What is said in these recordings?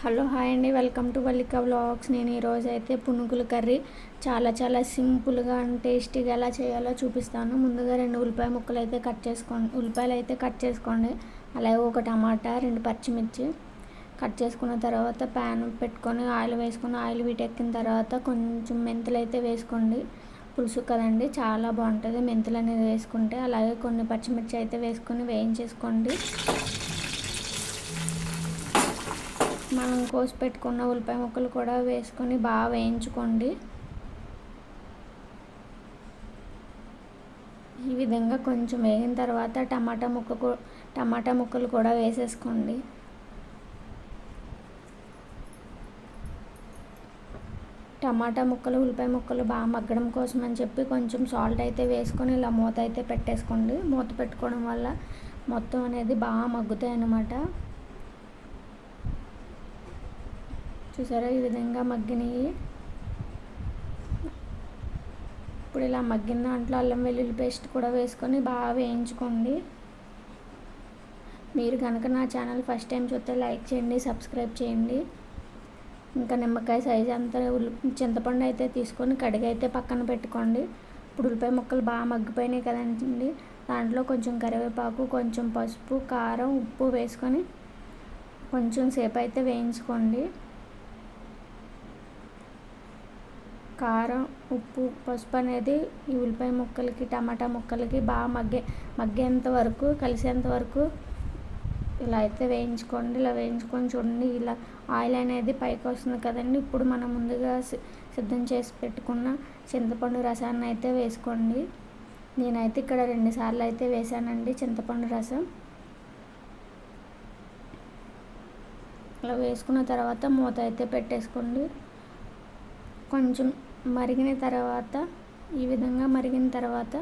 Hello hi అండి. Welcome to Vallika vlogs. నేను ఈరోజు అయితే పునుగుల కర్రీ. చాలా చాలా సింపుల్గా అండ్ టేస్టీగా ఎలా చేయాలో చూపిస్తాను. ముందుగా రెండు ఉల్లిపాయ ముక్కలు అయితే కట్ చేసుకోండి ఉల్లిపాయలు అయితే కట్ చేసుకోండి. అలాగే ఒక టమాటా రెండు పచ్చిమిర్చి కట్ చేసుకున్న తర్వాత ప్యాన్ పెట్టుకొని ఆయిల్ వేసుకొని ఆయిల్ వీటెక్కిన తర్వాత కొంచెం మెంతులు అయితే వేసుకోండి. పులుసు కదండి చాలా బాగుంటుంది. మెంతులు అనేది వేసుకుంటే అలాగే కొన్ని పచ్చిమిర్చి అయితే వేసుకొని వేయించేసుకోండి. మనం కోసి పెట్టుకున్న ఉల్లిపాయ ముక్కలు కూడా వేసుకొని బాగా వేయించుకోండి. ఈ విధంగా కొంచెం వేగిన తర్వాత టమాటా ముక్క టమాటా ముక్కలు కూడా వేసేసుకోండి. టమాటా ముక్కలు ఉల్లిపాయ ముక్కలు బాగా మగ్గడం కోసం అని చెప్పి కొంచెం సాల్ట్ అయితే వేసుకొని ఇలా మూత అయితే పెట్టేసుకోండి. మూత పెట్టుకోవడం వల్ల మొత్తం అనేది బాగా మగ్గుతాయి అన్నమాట చూసారా ఈ విధంగా మగ్గినవి ఇప్పుడు ఇలా మగ్గిన దాంట్లో అల్లం వెల్లుల్లి పేస్ట్ కూడా వేసుకొని బాగా వేయించుకోండి. మీరు కనుక నా ఛానల్ ఫస్ట్ టైం చూస్తే లైక్ చేయండి సబ్స్క్రైబ్ చేయండి. ఇంకా నిమ్మకాయ సైజ్ అంతా చింతపండు అయితే తీసుకొని కడిగి అయితే పక్కన పెట్టుకోండి. ఇప్పుడు ఉల్లిపాయ ముక్కలు బాగా మగ్గిపోయినాయి కదండి. దాంట్లో కొంచెం కరివేపాకు కొంచెం పసుపు కారం ఉప్పు వేసుకొని కొంచెం సేపు అయితే వేయించుకోండి. కారం ఉప్పు పసుపు అనేది ఈ ఉల్లిపాయ ముక్కలకి టమాటా ముక్కలకి బాగా మగ్గే మగ్గేంత వరకు కలిసేంత వరకు ఇలా అయితే వేయించుకోండి. ఇలా వేయించుకొని చూడండి. ఇలా ఆయిల్ అనేది పైకి వస్తుంది కదండి. ఇప్పుడు మనం ముందుగా సిద్ధం చేసి పెట్టుకున్న చింతపండు రసాన్ని అయితే వేసుకోండి. నేనైతే ఇక్కడ రెండు సార్లు అయితే వేసానండి చింతపండు రసం. ఇలా వేసుకున్న తర్వాత మూత అయితే పెట్టేసుకోండి. కొంచెం మరిగిన తర్వాత ఈ విధంగా మరిగిన తర్వాత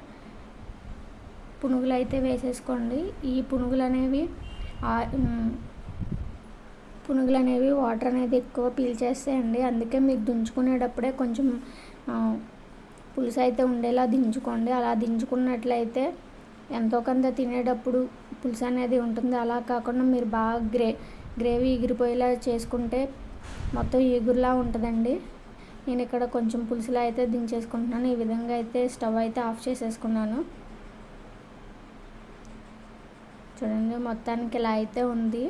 పునుగులు అయితే వేసేసుకోండి. ఈ పునుగులు అనేవి పునుగులు అనేవి వాటర్ అనేది ఎక్కువ పీల్చేస్తాయండి. అందుకే మీరు దించుకునేటప్పుడే కొంచెం పులుసు అయితే ఉండేలా దించుకోండి. అలా దించుకున్నట్లయితే ఎంతో కొంత తినేటప్పుడు పులుసు అనేది ఉంటుంది. అలా కాకుండా మీరు బాగా గ్రే గ్రేవీ ఎగిరిపోయేలా చేసుకుంటే మొత్తం ఎగురులా ఉంటుందండి. నేను ఇక్కడ కొంచెం పులుసులా అయితే దించేసుకుంటున్నాను. ఈ విధంగా అయితే స్టవ్ అయితే ఆఫ్ చేసేసుకున్నాను. చూడండి మొత్తానికి ఇలా అయితే ఉంది.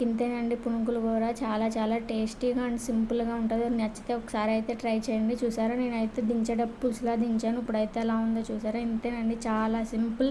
గింతేనండి పునుగులు కూర. చాలా చాలా టేస్టీగా అండ్ సింపుల్గా ఉంటుంది. నచ్చితే ఒకసారి అయితే ట్రై చేయండి. చూసారా? నేనైతే దించేటప్పుడు పులుసులా దించాను. ఇప్పుడైతే ఎలా ఉందో చూసారా? ఇంతేనండి. చాలా సింపుల్.